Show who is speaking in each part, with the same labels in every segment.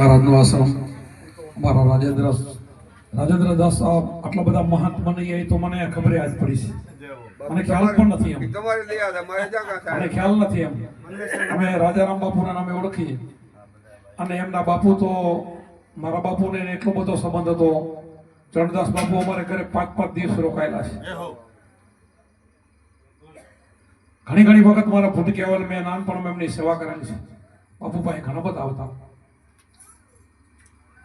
Speaker 1: મહારાજનો આશ્રમ. મારા રાજેન્દ્ર રાજેન્દ્ર દાસ સાહેબ આટલા બધા મહાત્મા નહીં એ તો મને ખબર આજ પડી છે. મને ખ્યાલ પણ નથી એમ. મને ખ્યાલ નથી એમ. અમે રાજારામ બાપુના નામે ઓળખીએ. અને એમના બાપુ તો મારા બાપુને એટલો બધો સંબંધ હતો. ચરણદાસ બાપુ અમારે ઘરે પાંચ પાંચ દિવસ રોકાયેલા છે. ઘણી ઘણી વખત મારા ભૂટ કહેવાય મેં નાનપણમાં એમની સેવા કરેલી છે. બાપુ ભાઈ ઘણા બધા આવતા.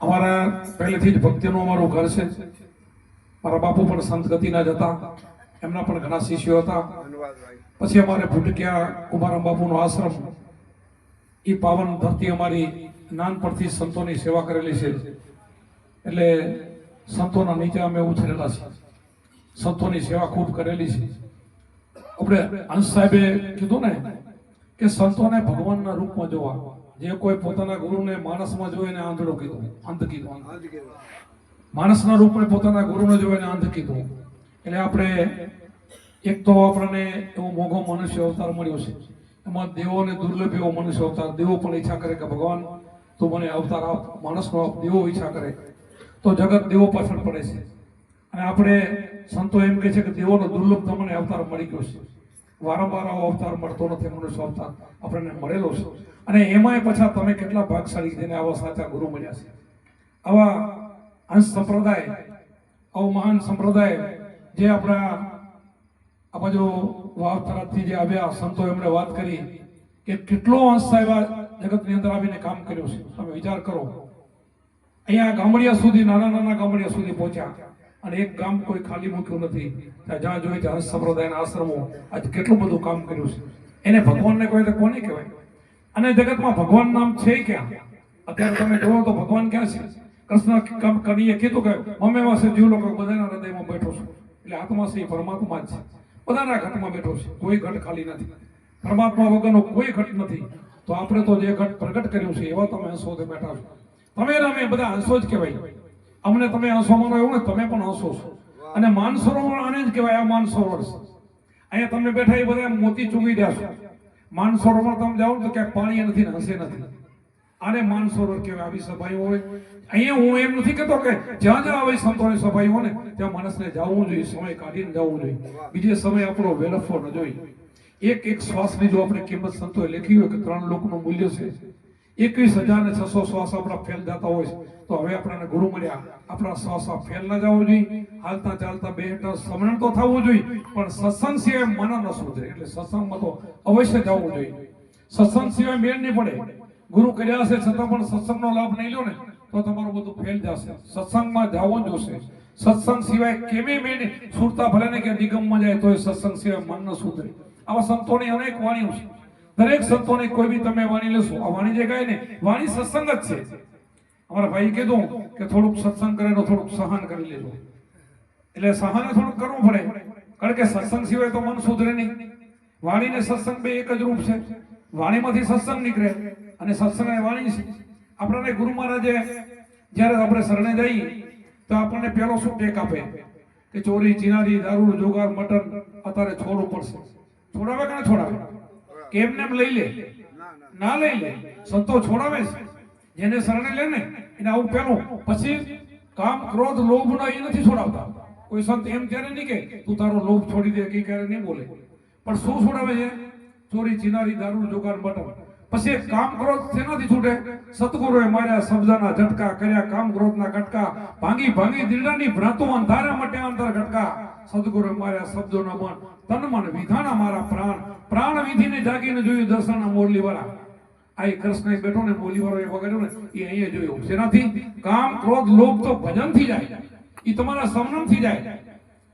Speaker 1: અમારા પહેલેથી જ ભક્તિનું અમારું ઘર છે. મારા બાપુ પણ સંત ગતિના જ હતા. એમના પણ ઘણા શિષ્યો હતા. પછી અમારે ભૂટક્યા કુમારમ બાપુનો આશ્રમ. એ પાવન ધરતી અમારી નાનપણથી સંતોની સેવા કરેલી છે. એટલે સંતોના નીચે અમે ઉછરેલા છે સંતોની સેવા ખૂબ કરેલી છે. આપણે અંશ સાહેબે કીધું ને કે સંતોને ભગવાનના રૂપમાં જોવા. જે કોઈ પોતાના ગુરુને માણસમાં જોઈને એને આંધળો કીધો અંધ કીધો. માણસના રૂપને પોતાના ગુરુને જોઈને અંધ કીધું. એટલે આપણે એક તો આપણને એવો મોઘો મનુષ્ય અવતાર મળ્યો છે. એમાં દેવોને દુર્લભ એવો મનુષ્ય અવતાર દેવો પણ ઈચ્છા કરે કે ભગવાન તું મને અવતાર આપ માણસનો આપ દેવો ઈચ્છા કરે. તો જગત દેવો પાછળ પડે છે. અને આપણે સંતો એમ કહે છે કે દેવોનો દુર્લભ તમને અવતાર મળી ગયો છે. વારંવાર આવો અવતાર મળતો નથી મનુષ્ય અવતાર આપણને મળેલો છે. અને એમાંય પાછા તમે કેટલા ભાગશાળી જેને આવા સાચા ગુરુ મળ્યા છે. આવા અંશ સંપ્રદાય, આવો મહાન સંપ્રદાય જે આપણા આ બાજુ વાવ તરફથી જે આવ્યા સંતો એમણે વાત કરી કે કેટલો અંશ સાહેબ જગતની અંદર આવીને કામ કર્યું છે. તમે વિચાર કરો. અહીંયા ગામડિયા સુધી, નાના નાના ગામડિયા સુધી પહોંચ્યા અને એક ગામ કોઈ ખાલી મૂક્યું નથી. જ્યાં જોઈએ ત્યાં હંસ સંપ્રદાયના આશ્રમો. આજે કેટલું બધું કામ કર્યું છે. એને ભગવાનને કહે તો કોને કહેવાય? અને જગતમાં ભગવાન નામ છે ક્યાં? અત્યારે તમે જોવો તો ભગવાન ક્યાં છે? કૃષ્ણ કનીએ કીધું કે મમ્મી વાસે જીવ લોકો, બધાના હૃદયમાં બેઠો છું. એટલે આત્મા છે, એ પરમાત્મા જ છે. બધાના ઘટમાં બેઠો છે. કોઈ ઘટ ખાલી નથી. પરમાત્મા વગરનો કોઈ ઘટ નથી. તો આપણે તો જે ઘટ પ્રગટ કર્યું છે, એવા તમે હંસો બેઠા છો. તમે અમે બધા હંસો જ કહેવાય. અમને તમે હંસો માનો એવું ને તમે પણ હંસો છો. અને માનસરોવર આને જ કહેવાય, આ માનસરોવર છે. અહીંયા તમે બેઠા એ બધા મોતી ચૂંગી રહ્યા છો. માનસરોવર તમે જાઓ તો ક્યાંક પાણી નથી ને હશે નથી. આને માનસરોવર કહેવાય, આવી સભાઈઓ હોય. અહીંયા હું એમ નથી કહેતો કે જ્યાં જ્યાં આવી સંતોની સભાઈ હોય ને, ત્યાં માણસને જવું જોઈએ, સમય કાઢીને જવું જોઈએ. બીજે સમય આપણો વેલફો ન જોઈએ એક એક શ્વાસની જો આપણે કિંમત સંતોએ લખી હોય કે ત્રણ લોકનું મૂલ્ય છે, એકવીસ હજાર ને છસો શ્વાસ આપણા ફેલ જતા હોય છે. તો હવે આપણને ગુરુ મળ્યા. આપણા આ ફેલ ના જવું જોઈએ. હાલતા ચાલતા બે હેઠળ સમરણ તો થવું જોઈએ, પણ સત્સંગ સિવાય મન ન સુધરે. એટલે સત્સંગમાં તો અવશ્ય જવું જોઈએ. સત્સંગ સિવાય મેળ નહીં પડે. ગુરુ કર્યા હશે છતાં પણ સત્સંગનો લાભ નહીં લો ને, તો તમારું બધું ફેલ જશે. સત્સંગમાં જવું જોશે. સત્સંગ સિવાય કેમે મેળ સુરતા ભલે ને કે નિગમમાં જાય તો સત્સંગ સિવાય મન ન સુધરે. આવા સંતોની અનેક વાણીઓ છે. દરેક સંતોની કોઈ બી તમે વાણી લેશો, આ વાણી જે ગાય ને, વાણી સત્સંગ જ છે. અમારા ભાઈ કીધું કે થોડુંક સત્સંગ કરે તો થોડુંક સહન કરી લેજો. એટલે સહન થોડુંક કરવું પડે. કારણ કે સત્સંગ સિવાય તો મન સુધરે નહીં. વાણી ને સત્સંગ બે એક જ રૂપ છે. વાણીમાંથી સત્સંગ નીકળે અને સત્સંગ એ વાણી છે. આપણને ગુરુ મહારાજે જ્યારે આપણે શરણે જઈએ તો આપણને પેલો શું ટેક આપે કે ચોરી ચિનારી દારૂ જોગાર મટન અત્યારે છોડવું પડશે છોડાવે કે ના છોડાવે? કેમ ને એમ લઈ લે?
Speaker 2: ના
Speaker 1: લઈ લે. સંતો છોડાવે છે. જેને શરણે લે ને એને આવું પહેલું. પછી કામ, ક્રોધ લોભ ના એ નથી છોડાવતા. કોઈ સંત એમ ત્યારે નહીં કે, તું તારો લોભ છોડી દે કે ક્યારે નહીં બોલે. પણ શું છોડાવે છે? ચોરી, ચિનારી દારૂ જોગાર બટન પછી કામ ક્રોધ શેનાથી છૂટે? સતગુરુએ માર્યા શબ્દના ઝટકા, કર્યા કામ ક્રોધના ઘટકા, ભાંગી ભાંગી દીડાની ભ્રાતું અંધારે મટે અંતર ઘટકા. સદગુરુએ માર્યા શબ્દોના મન, તન મન વિધાના મારા પ્રાણ. પ્રાણ વિધિને જાગીને જોયું દર્શન મોરલી વાળા આ એક કૃષ્ણ બેઠો ને બોલી વાળો એ વગાડ્યો ને, એ અહીંયા જોયું. શેનાથી? કામ, ક્રોધ, લોભ તો ભજનથી જાય. એ તમારા સમરણથી જાય.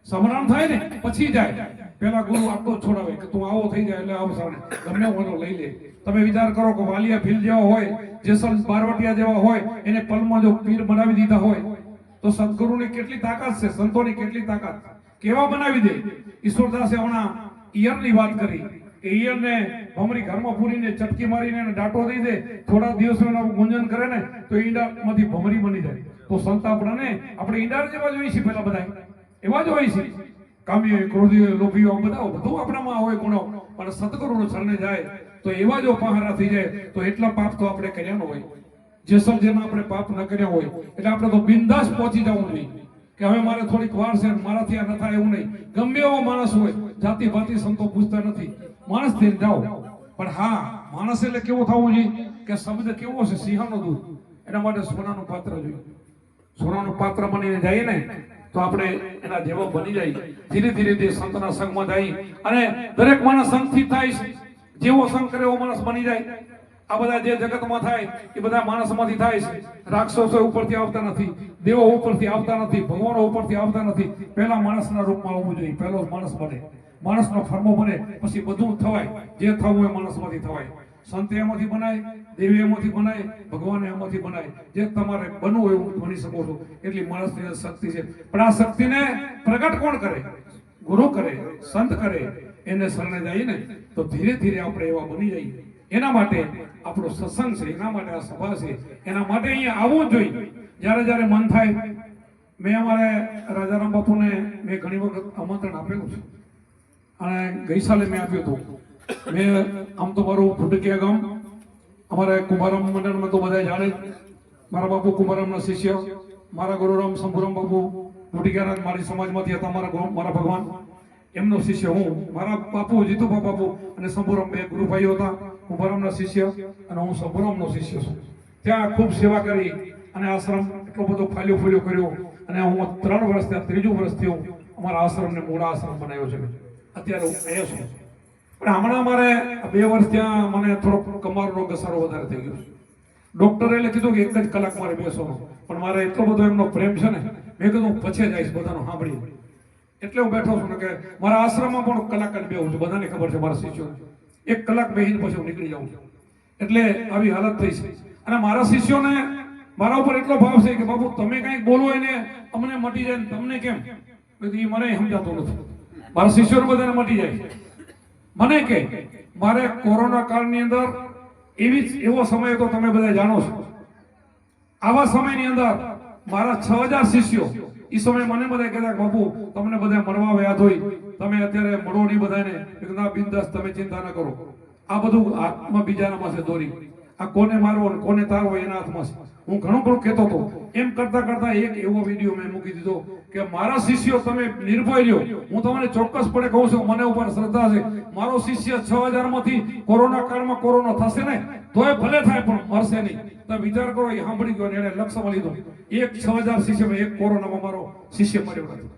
Speaker 1: સમરણ થાય ને, પછી જાય. પેલા ગુરુ આટલો છોડાવે કે તું આવો થઈ જાય એટલે આવો સામે. ગમે હોય લઈ લે. તમે વિચાર કરો કે વાલિયા ભીલ જેવા હોય, જેસલ બારવટિયા જેવા હોય, એને પલમાં જો પીર બનાવી દીધા હોય, તો સદગુરુની કેટલી તાકાત છે? સંતોની કેટલી તાકાત? કેવા બનાવી દે? ઈશ્વરદાસે હમણાં ઈયરની વાત કરી. કે ઈયરને ભમરી ઘરમાં પૂરીને ચટકી મારીને એને ડાટો દઈ દે, થોડા દિવસો ગુંજન કરે ને, તો ઈંડામાંથી ભમરી બની જાય. તો સંત આપણે ઈંડા જેવા જોઈએ છીએ પેલા બધા એવા જ હોય છે. કામીઓ, ક્રોધીઓ, લોભીઓ બધા, બધું આપણામાં હોય ગુણો. પણ સદગુરુનો શરણે જાય, તો એવા જો પહારા થઈ જાય, તો એટલા પાપ તો આપણે કર્યા ન હોય. જેસલ જેના આપણે પાપ ન કર્યા હોય, એટલે આપણે તો બિંદાસ પહોંચી જવું જોઈએ. કે હવે મારે થોડીક વાર છે મારાથી આ ન થાય એવું નહીં. ગમે એવો માણસ હોય જાતિ ભાતિ સંતો પૂછતા નથી. માણસ થઈને જાઓ. પણ હા, માણસ એટલે કેવો થવો જોઈએ? કે શબ્દ કેવો છે? સિંહનો દૂધ. એના માટે સોનાનું પાત્ર જોઈએ. સોનાનું પાત્ર બનીને જાય ને, તો આપણે એના જેવો બની જાય. ધીરે ધીરે તે સંતના સંગમાં જાય. અને દરેક માણસ સંગથી થાય છે. જેવો સંગ કરે એવો માણસ બની જાય. આ બધા જે જગતમાં થાય, એ બધા માણસમાંથી થાય છે. રાક્ષસો ઉપરથી આવતા નથી. દેવો ઉપરથી આવતા નથી. ભગવાનો ઉપરથી આવતા નથી. પહેલા માણસના રૂપમાં આવવું જોઈએ. પહેલો માણસ બને. માણસનો ફર્મો બને, પછી બધું થવાય. જે થવું એ માણસમાંથી થવાય. સંત એમાંથી બનાય, દેવી એમાંથી બનાય, ભગવાન એમાંથી બનાય. જે તમારે બનવું એવું બની શકો છો. એટલી માણસની શક્તિ છે. પણ આ શક્તિને પ્રગટ કોણ કરે? ગુરુ કરે, સંત કરે. એને શરણે જાય ને, તો ધીરે ધીરે આપણે એવા બની જઈએ. એના માટે આપણો સત્સંગ છે, એના માટે આ સભા છે. એના માટે અહીંયા આવવું જોઈએ. જ્યારે જ્યારે મન થાય, મેં અમારે રાજારામ બાપુને મેં ઘણી વખત આમંત્રણ આપેલું છે. અને ગઈ સાલે મેં આપ્યું હતું. મેં આમ તો મારું ફુટકિયા ગામ, અમારે કુંભારામ મંડળમાં તો બધા જાણે મારા બાપુ કુંભારામના શિષ્ય, મારા ગુરુરામ શંભુરામ બાપુ ફુટકિયાના મારી સમાજમાંથી હતા, મારા મારા ભગવાન. એમનો શિષ્ય હું. મારા બાપુ, જીતુભા બાપુ અને શંભુરામ બે ગુરુભાઈઓ હતા, કુંભારામના શિષ્ય અને હું શંભુરામનો શિષ્ય છું. ત્યાં ખૂબ સેવા કરી અને આશ્રમ એટલો બધો ફાલ્યો ફૂલ્યો કર્યો અને હું ત્રણ વર્ષ ત્યાં ત્રીજું વર્ષથી હું અમારા આશ્રમને મૂળ આશ્રમ બનાવ્યો છે. અત્યારે આવ્યો છું. પણ હમણાં મારે બે વર્ષ ત્યાં મને થોડોક કમરનો ઘસારો વધારે થઈ ગયો ડોક્ટરે એટલે કીધું કે એક જ કલાક મારે બેસવાનો. પણ મારે એટલો બધો એમનો પ્રેમ છે ને, મેં કીધું હું પછી જઈશ બધાનો સાંભળી એટલે હું બેઠો છું ને કે મારા આશ્રમમાં પણ કલાક જ બેહું છું. બધાને ખબર છે મારા શિષ્યો. એક કલાક બેહીને પછી હું નીકળી જાઉં છું. એટલે આવી હાલત થઈ છે. અને મારા શિષ્યોને મારા ઉપર એટલો ભાવ છે કે, બાપુ, તમે કંઈક બોલો એને, અમને મટી જાય તમને કેમ? એ મને સમજાતો નથી. મારા શિષ્યો બધાને મટી જાય મને કે, મારે કોરોના કાળની અંદર એવી એવો સમય તો તમે બધા જાણો છો. આવા સમયની અંદર મારા છ હજાર શિષ્યો એ સમય મને બધા કહેતા, બાપુ, તમને બધા મળવા વ્યાધ હોય. તમે અત્યારે મળો નહીં બધાને ના, બિંદાસ, તમે ચિંતા ન કરો. આ બધું હાથમાં બીજાના પાસે દોરી. આ કોને મારવો ને કોને તારવો એના હાથમાં છે. હું ઘણું ઘણું કહેતો હતો. એમ કરતા કરતા એક એવો વીડિયો મેં મૂકી દીધો. કે મારા શિષ્યો તમે નિર્ભય રહ્યો. હું તમને ચોક્કસપણે કહું છું મને ઉપર શ્રદ્ધા છે. મારો શિષ્ય છ હજારમાંથી કોરોના કાળમાં કોરોના થશે ને તોય ભલે થાય પણ મરશે નહીં. તમે વિચાર કરો એ સાંભળી ગયો એને લક્ષ્યમાં લીધો. એક છ હજાર શિષ્ય એક કોરોનામાં મારો શિષ્ય મર્યો નથી.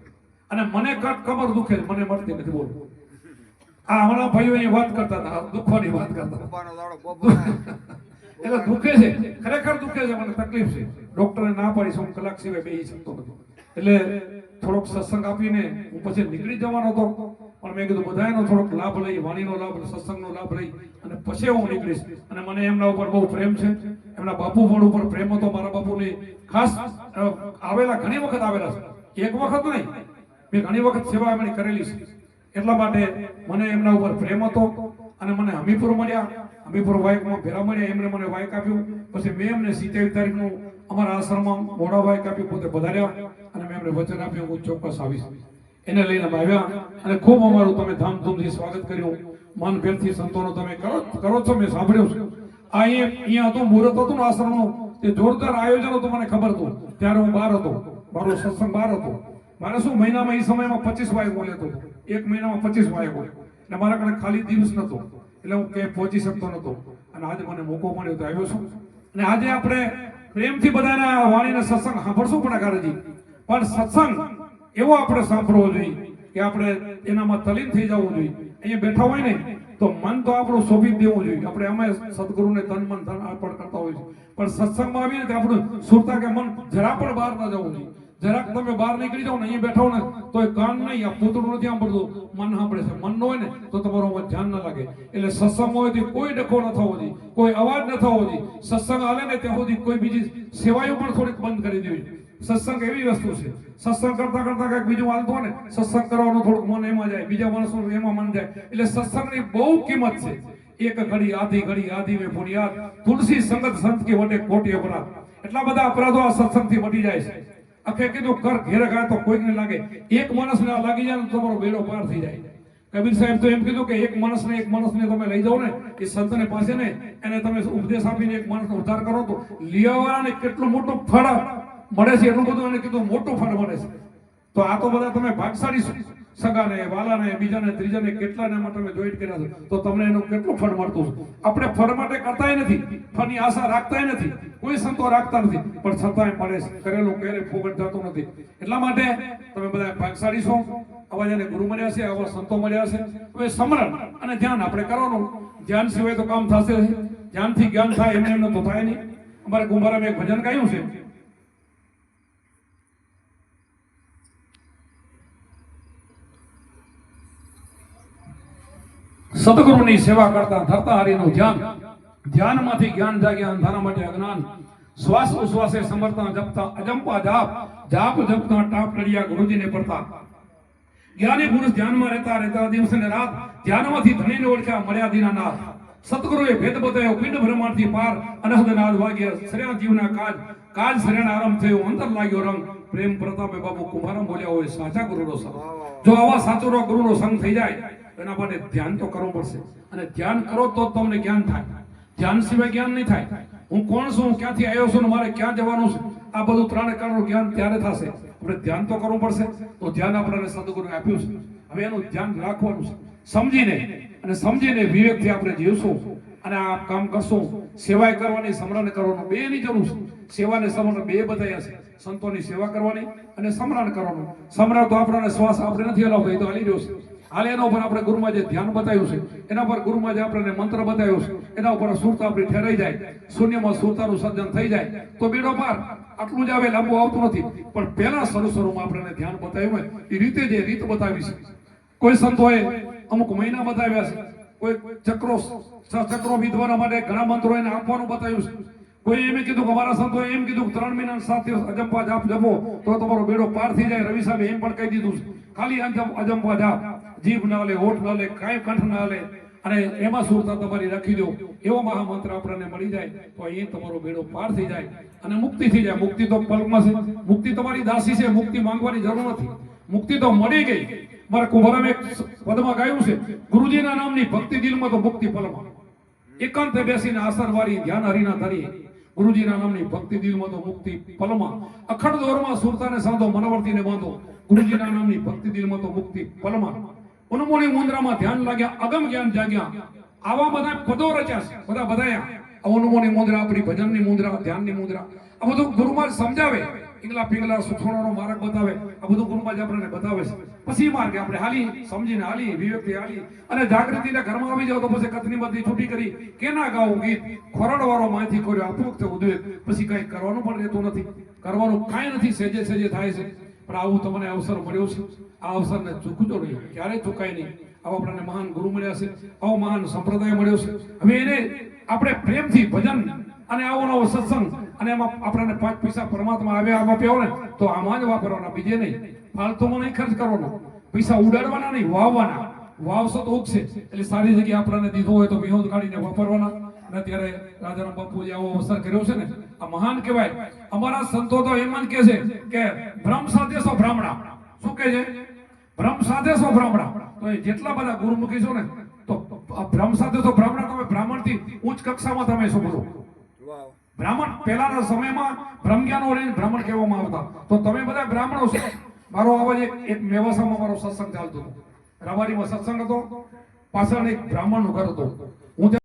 Speaker 1: અને મને કટ કમર દુખે મને મળતી નથી બોલું. આ હમણાં ભાઈઓ એ વાત કરતા હતા દુખવાની વાત કરતા હતા. એટલે દુખે છે ખરેખર દુખે છે મને તકલીફ છે. ડોક્ટરે ના પાડી છું કલાક સિવાય બે શકતો નથી. એટલે થોડોક સત્સંગ આપીને હું પછી નીકળી જવાનો હતો. પણ મેં કીધું બધાનો થોડોક લાભ લઈ, વાણીનો લાભ, સત્સંગનો લાભ લઈ અને પછી હું નીકળીશ. અને મને એમના ઉપર બહુ પ્રેમ છે. એમના બાપુ પણ ઉપર પ્રેમ હતો, મારા બાપુની. ખાસ આવેલા ઘણી વખત આવેલા છે. એક વખત નહીં, મેં ઘણી વખત સેવા એમણે કરેલી છે. એટલા માટે મને એમના ઉપર પ્રેમ હતો અને મને હમીપુર મળ્યા. હમીપુર વાયકમાં ભેરા મળ્યા. એમણે મને વાયક આપ્યું. પછી મેં એમને સિત્તેર તારીખનું અમારા આશ્રમમાં મોડા વાયક આપ્યું. પોતે પધાર્યા. એમને વચન આપ્યું હું ચોક્કસ આવીશ. એને લઈને અમે આવ્યા અને ખૂબ અમારું તમે ધામધૂમથી સ્વાગત કર્યું. મન ફેરથી સંતોનો તમે કરો કરો છો, મેં સાંભળ્યું છું. આ અહીંયા હતું, મુહૂર્ત હતું ને આશ્રમનું. તે જોરદાર આયોજન હતું, મને ખબર હતું. ત્યારે હું બહાર હતો. મારો સત્સંગ બહાર હતો. મારે શું, મહિનામાં એ સમયમાં પચીસ વાયકો લેતો હતો એક મહિનામાં પચીસ વાયકો એટલે મારા કને ખાલી દિવસ નતો એટલે હું ક્યાંય પહોંચી શકતો નતો અને આજે મને મોકો મળ્યો તો આવ્યો છું. અને આજે આપણે પ્રેમથી બધાના વાણીને સત્સંગ સાંભળશું પણ કારજી પણ સત્સંગ એવો આપણે સાંભળવો જોઈએ કે આપણે એનામાં તલીન થઈ જવું જોઈએ. અહીંયા બેઠા હોય ને, તો મન તો આપણું શોભિત દેવું જોઈએ આપણે અમે સદગુરુને તન મન ધન અર્પણ કરતા હોય છે. પણ સત્સંગમાં આવીને કે આપણું સુરતા કે મન જરા પણ બહાર ના જવું જોઈએ. જરાક તમે બહાર નીકળી જાઓ ને, અહીંયા બેઠા ને, તો એ કાન નહીં, આ પૂતળું નથી સાંભળતું. મન સાંભળે છે. મન ન હોય ને, તો તમારો આમાં ધ્યાન ન લાગે. એટલે સત્સંગ હોય તો કોઈ ડખો ન થવો જોઈએ. કોઈ અવાજ ન થવો જોઈએ. સત્સંગ હાલે ને, ત્યાં સુધી કોઈ બીજી સેવાઓ પણ થોડીક બંધ કરી દેવી. સત્સંગ એવી વસ્તુ છે. સત્સંગ કરતા કરતા કંઈક બીજું હાલતું ને, સત્સંગ કરવાનું થોડુંક મન એમાં જાય, બીજા માણસોનું એમાં મન જાય. એટલે સત્સંગની બહુ કિંમત છે. એક ઘડી, આધી ઘડી, આધી મે પુનિયાદ તુલસી સંગત સંત કે વટે કોટી અપરાધ. એટલા બધા અપરાધો આ સત્સંગથી મટી જાય છે. અખે કીધું, કર, ઘેરે ગયા તો કોઈને લાગે. એક માણસને આ લાગી જાય તમારો બેડો પાર થઈ જાય. કબીર સાહેબ તો એમ કીધું કે એક માણસને એક માણસને તમે લઈ જાઓ ને, એ સંતને પાસે ને, એને તમે ઉપદેશ આપીને એક માણસનો ઉદ્ધાર કરો તો લીયાવાળાને કેટલું મોટું ફળ મળે છે એનું બધું એને કીધું, મોટું ફળ મળે છે. તો આ તો બધા તમે ભાગશાળી સગાને, વાલાને, બીજાને, ત્રીજાને કેટલાને એમાં તમે જોઈન્ટ કર્યા છો, તો તમને એનું કેટલું ફળ મળતું છે? આપણે ફળ માટે કરતાય નથી, ફળની આશા રાખતાય નથી, કોઈ સંતો રાખતા નથી, પણ છતાંય છે. કરેલું ક્યારે ફોગટ જતું નથી. એટલા માટે તમે બધા ભાગશાળી છો. આવા જેને ગુરુ મળ્યા છે, આવા સંતો મળ્યા છે. હવે સમરણ અને ધ્યાન આપણે કરવાનું. ધ્યાન સિવાય તો કામ થશે. ધ્યાનથી જ્ઞાન થાય એમને એમને તો થાય નહીં. અમારે કુંભારામાં એક ભજન ગાયું છે. સદગુરુની સેવા કરતા ધરતા હરિનું ધ્યાન. ધ્યાનમાંથી જ્ઞાન જાગ્યા અંધારા માટે અજ્ઞાન. શ્વાસ ઉશ્વાસે સમર્થા જપતા અજંપા જાપ. જાપ જપતા ટાપ લડિયા ગુરુજીને પડતા. જ્ઞાની પુરુષ ધ્યાનમાં રહેતા રહેતા દિવસ અને રાત ધ્યાનમાંથી ધણીને ઓળખ્યા મળ્યા દીનાનાથ સતગુરુએ ભેદ બતાવ્યો પિંડ ભ્રમણથી પાર અનહદ નાદ વાગ્યા. શ્રેણા જીવના કાજ. કાજ શ્રેણ આરંભ થયો, અંતર લાગ્યો રંગ. પ્રેમ પ્રતાપે બાબુ કુમારમ બોલ્યા હોય, સાચા ગુરુનો સંગ. જો આવા સાચો ગુરુનો સંગ થઈ જાય એના માટે ધ્યાન તો કરવું પડશે. અને ધ્યાન કરો તો તમને જ્ઞાન થાય. ધ્યાન સિવાય જ્ઞાન નહીં થાય. હું કોણ છું? ક્યાંથી આવ્યો છું? મારે ક્યાં જવાનું છે? આ બધું ત્રણ કારણનું જ્ઞાન ત્યારે થશે. આપણે ધ્યાન તો કરવું પડશે. તો ધ્યાન આપણને સદગુરુ આપ્યું છે. હવે એનું ધ્યાન રાખવાનું છે. સમજીને અને સમજીને વિવેકથી આપણે જીવશું. અને આ કામ કરશું. સેવાય કરવાની, સમરણ કરવાનું બે ની જરૂર છે. સેવા ને સમરણ બે બધાય છે સંતોની સેવા કરવાની અને સમરણ કરવાનું. સમરણ તો આપણને શ્વાસ આપણે નથી અલાવતો, એ તો હાલી રહ્યો છે. હાલ એના ઉપર આપણે ગુરુમાં જે ધ્યાન બતાવ્યું છે. એના પર ગુરુમાં જે આપણને મંત્ર બતાવ્યો છે. એના ઉપર સુરતા આપણી ઠેરાઈ જાય. શૂન્યમાં સુરતાનું સર્જન થઈ જાય. તો બેડો પાર, આટલું જ આવે, લાંબુ આવતું નથી. પણ પહેલા શરૂ શરૂમાં આપણને ધ્યાન બતાવ્યું હોય. એ રીતે જે રીત બતાવી છે. કોઈ સંતોએ અમુક મહિના બતાવ્યા છે. કોઈ ચક્રો ચક્રો વિધવાના માટે ઘણા મંત્રો એને આપવાનું બતાવ્યું છે. કોઈ એમ કીધું કે અમારા સંતોએ એમ કીધું કે ત્રણ મહિના સાત દિવસ અજંપા જાપ જપો, તો તમારો બેડો પાર થઈ જાય. રવિ સાહેબે એમ પણ કહી દીધું છે. ખાલી અજંપા જાપ જીભ ના લે, ઓઠ ના લે, કાંઈ કંઠ ના લે, અને એમાં સુરતા તમારી રાખી દો, એવો મહામંત્ર આપણને મળી જાય, તો એ તમારો બેડો પાર થઈ જાય, અને મુક્તિ થઈ જાય. મુક્તિ તો પલકમાં છે. મુક્તિ તમારી દાસી છે, મુક્તિ માંગવાની જરૂર નથી. મુક્તિ તો મળી ગઈ. મારા કુંભરામ એક પદમાં ગાયું છે, ગુરુજીના નામની ભક્તિ દિલમાં તો મુક્તિ પલમાં. એકાંતે બેસીને આસન વારી ધ્યાન હરિના ધરી ગુરુજીના નામની ભક્તિ દિલમાં તો મુક્તિ પલમાં. અખંડ દોરમાં સુરતાને સાંધો, મનવર્તીને બાંધો. ગુરુજીના નામની ભક્તિ દિલમાં તો મુક્તિ પલમાં. ઉન્મોની મુદ્રામાં ધ્યાન લાગ્યા, અગમ જ્ઞાન જાગ્યા. આવા બધા પદો રચ્યા છે, બધા બધાયા. આ ઉન્મોની મુદ્રા, આપણી ભજનની મુદ્રા, ધ્યાનની મુદ્રા. આ બધું ગુરુમાં સમજાવે, ઈંગલા પિંગલા સુથોણાનો માર્ગ બતાવે. આ બધું ગુરુમાં જ આપણને બતાવે છે. પછી માર્ગે આપણે હાલી, સમજીને હાલી, વિવેકથી હાલી. અને જાગૃતિને ઘરમાં આવી જાવ તો પછી કથની બધી છૂટી કરી. કેના ગાવું ગીત? ખોરડવાળો માથી કર્યો અપૂક તે ઉદ્વેગ. પછી કઈ કરવાનું પણ રહેતું નથી. કરવાનું કાંઈ નથી. સેજે સેજે થાય છે. પણ આવું તમને અવસર મળ્યો છે. આ અવસરને ચૂકજો નહીં. ક્યારેય ચૂકાય નહીં. આવો આપણને મહાન ગુરુ મળ્યા છે. આવો મહાન સંપ્રદાય મળ્યો છે. હવે એને આપણે પ્રેમથી ભજન અને આવો નવો સત્સંગ અને એમાં આપણને પાંચ પૈસા પરમાત્મા આવ્યા આમાં હોય ને, તો આમાં જ વાપરવાના, બીજે નહીં. ફાલતુમાં નહીં ખર્ચ કરવાનો. પૈસા ઉડાડવાના નહીં, વાવવાના. વાવશો તો ઉગશે. એટલે સારી જગ્યાએ આપણને દીધો હોય તો વિહોદ કાઢીને વાપરવાના. અને અત્યારે રાજારામ બાપુએ આવો અવસર કર્યો છે ને આ મહાન કહેવાય. અમારા સંતો તો એમ કે છે કે ભ્રમ સાથે સો બ્રાહ્મણા શું કહે છે? ભ્રમ સાથે સો બ્રાહ્મણા તો એ જેટલા બધા ગુરુમુખી છો ને તો ભ્રમ સાથે તો બ્રાહ્મણ તમે બ્રાહ્મણથી ઉચ્ચ કક્ષામાં તમે શું કરો બ્રાહ્મણ પહેલાના સમયમાં બ્રહ્મજ્ઞાનો રહીને બ્રાહ્મણ કહેવામાં આવતા. તો તમે બધા બ્રાહ્મણો છો. મારો અવાજ એક મેવાસામાં મારો સત્સંગ ચાલતો હતો. રબારીમાં સત્સંગ હતો. પાછળ એક બ્રાહ્મણનું ઘર હતું હું